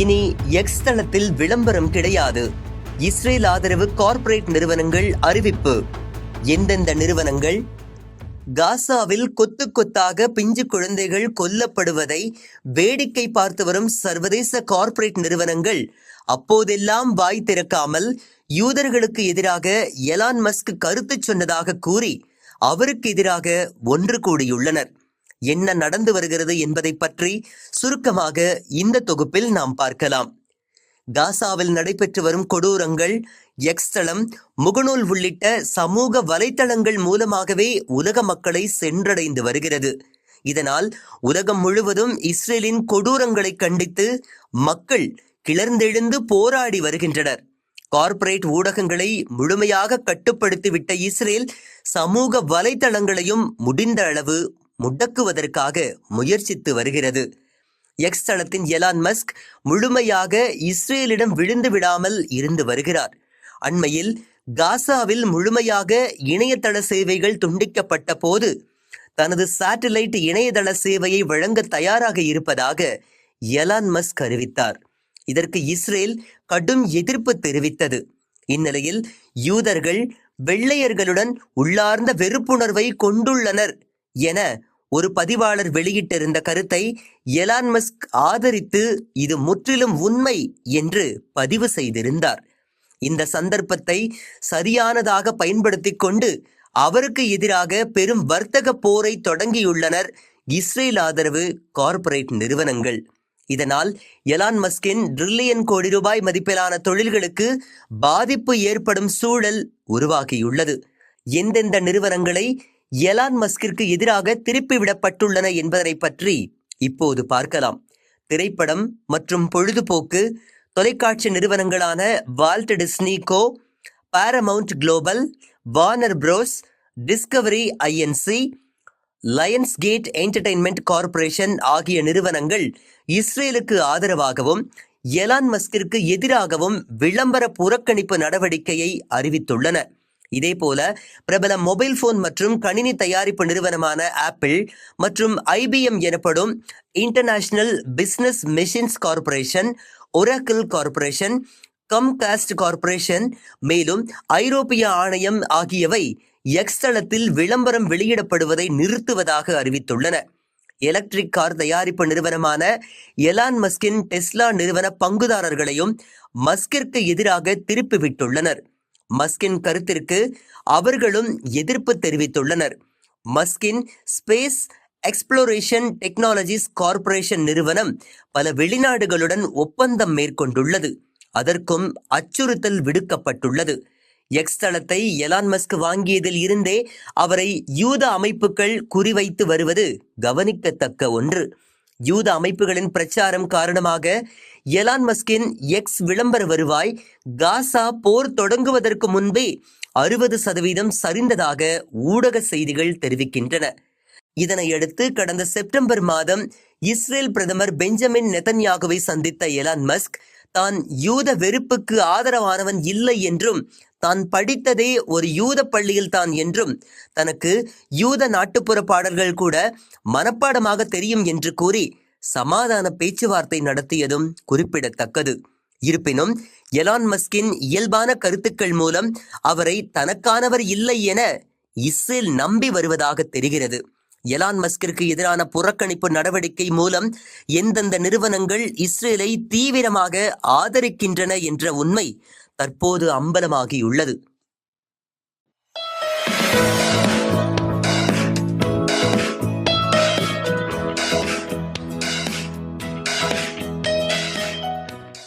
இனி எக்ஸ் தளத்தில் விளம்பரம் கிடையாது. இஸ்ரேல் ஆதரவு கார்ப்பரேட் நிறுவனங்கள் அறிவிப்பு. எந்தெந்த நிறுவனங்கள்? காசாவில் கொத்து கொத்தாக பிஞ்சு குழந்தைகள் கொல்லப்படுவதை வேடிக்கை பார்த்து வரும் சர்வதேச கார்ப்பரேட் நிறுவனங்கள் அப்போதெல்லாம் வாய் திறக்காமல் யூதர்களுக்கு எதிராக எலான் மஸ்க் கருத்து சொன்னதாக கூறி அவருக்கு எதிராக ஒன்று கூடியுள்ளனர். என்ன நடந்து வருகிறது என்பதை பற்றி சுருக்கமாக இந்த தொகுப்பில் நாம் பார்க்கலாம். காசாவில் நடைபெற்று வரும் கொடூரங்கள் எக்ஸ் தளம் முகநூல் உள்ளிட்ட சமூக வலைத்தளங்கள் மூலமாகவே உலக மக்களை சென்றடைந்து வருகிறது. இதனால் உலகம் முழுவதும் இஸ்ரேலின் கொடூரங்களை கண்டித்து மக்கள் கிளர்ந்தெழுந்து போராடி வருகின்றனர். கார்ப்பரேட் ஊடகங்களை முழுமையாக கட்டுப்படுத்திவிட்ட இஸ்ரேல் சமூக வலைத்தளங்களையும் முடிந்த அளவு முடக்குவதற்காக முயற்சித்து வருகிறது. எக்ஸ் தளத்தின் எலான் மஸ்க் முழுமையாக இஸ்ரேலிடம் விழுந்து விடாமல் இருந்து வருகிறார். அண்மையில் காசாவில் முழுமையாக இணையதள சேவைகள் துண்டிக்கப்பட்ட போது தனது சேட்டலைட் இணையதள சேவையை வழங்க தயாராக இருப்பதாக எலான் மஸ்க் அறிவித்தார். இதற்கு இஸ்ரேல் கடும் எதிர்ப்பு தெரிவித்தது. இந்நிலையில் யூதர்கள் வெள்ளையர்களுடன் உள்ளார்ந்த வெறுப்புணர்வை கொண்டுள்ளனர். என ஒரு பதிவாளர் வெளியிட்டிருந்த கருத்தை எலான் மஸ்க் ஆதரித்து இது முற்றிலும் உண்மை என்று பதிவு செய்திருந்தார். இந்த சந்தர்ப்பத்தை சரியானதாக பயன்படுத்திக் கொண்டு அவருக்கு எதிராக பெரும் வர்த்தக போரை தொடங்கியுள்ளனர் இஸ்ரேல் ஆதரவு கார்ப்பரேட் நிறுவனங்கள். இதனால் எலான் மஸ்கின் ட்ரில்லியன் கோடி ரூபாய் மதிப்பிலான தொழில்களுக்கு பாதிப்பு ஏற்படும் சூழல் உருவாகியுள்ளது. எந்தெந்த நிறுவனங்களை எலான் மஸ்கிற்கு எதிராக திருப்பிவிடப்பட்டுள்ளன என்பதனை பற்றி இப்போது பார்க்கலாம். திரைப்படம் மற்றும் பொழுதுபோக்கு தொலைக்காட்சி நிறுவனங்களான Walt Disney Co Paramount Global Warner Bros Discovery INC Lions Gate Entertainment Corporation ஆகிய நிறுவனங்கள் இஸ்ரேலுக்கு ஆதரவாகவும் எலான் மஸ்கிற்கு எதிராகவும் விளம்பர புறக்கணிப்பு நடவடிக்கையை அறிவித்துள்ளன. இதேபோல பிரபல மொபைல் போன் மற்றும் கணினி தயாரிப்பு நிறுவனமான ஆப்பிள் மற்றும் ஐபிஎம் எனப்படும் International Business Machines Corporation Oracle Corporation Comcast Corporation மேலும் ஐரோப்பிய ஆணையம் ஆகியவை எக்ஸ் தளத்தில் விளம்பரம் வெளியிடப்படுவதை நிறுத்துவதாக அறிவித்துள்ளன. எலக்ட்ரிக் கார் தயாரிப்பு நிறுவனமான எலான் மஸ்கின் டெஸ்லா நிறுவன பங்குதாரர்களையும் மஸ்கிற்கு எதிராக திருப்பிவிட்டுள்ளனர். மஸ்கின் கருத்திற்கு அவர்களும் எதிர்ப்பு தெரிவித்துள்ளனர். மஸ்கின் ஸ்பேஸ் எக்ஸ்ப்ளோரேஷன் டெக்னாலஜிஸ் கார்ப்பரேஷன் நிறுவனம் பல வெளிநாடுகளுடன் ஒப்பந்தம் மேற்கொண்டுள்ளது. அதற்கும் அச்சுறுத்தல் விடுக்கப்பட்டுள்ளது. எக்ஸ் தளத்தை எலான் மஸ்க் வாங்கியதில் இருந்தே அவரை யூத அமைப்புகள் குறிவைத்து வருவது கவனிக்கத்தக்க ஒன்று. யூத அமைப்புகளின் பிரச்சாரம் காரணமாக எலான் மஸ்கின் எக்ஸ் விளம்பர வருவாய் காசா போர் தொடங்குவதற்கு முன்பே அறுபது சதவீதம் சரிந்ததாக ஊடக செய்திகள் தெரிவிக்கின்றன. இதனையடுத்து கடந்த செப்டம்பர் மாதம் இஸ்ரேல் பிரதமர் பெஞ்சமின் நெதன்யாகுவை சந்தித்த எலான் மஸ்க் தான் யூத வெறுப்புக்கு ஆதரவானவன் இல்லை என்றும் தான் படித்ததே ஒரு யூத பள்ளியில் தான் என்றும் தனக்கு யூத நாட்டுப்புற பாடல்கள் கூட மனப்பாடமாக தெரியும் என்று கூறி சமாதான பேச்சுவார்த்தை நடத்தியதும் குறிப்பிடத்தக்கது. இருப்பினும் எலான் மஸ்கின் இயல்பான கருத்துக்கள் மூலம் அவரை தனக்கானவர் இல்லை என இஸ்ரேல் நம்பி வருவதாக தெரிகிறது. எலான் மஸ்கிற்கு எதிரான புறக்கணிப்பு நடவடிக்கை மூலம் எந்தெந்த நிறுவனங்கள் இஸ்ரேலை தீவிரமாக ஆதரிக்கின்றன என்ற உண்மை தற்போது அம்பலமாகியுள்ளது.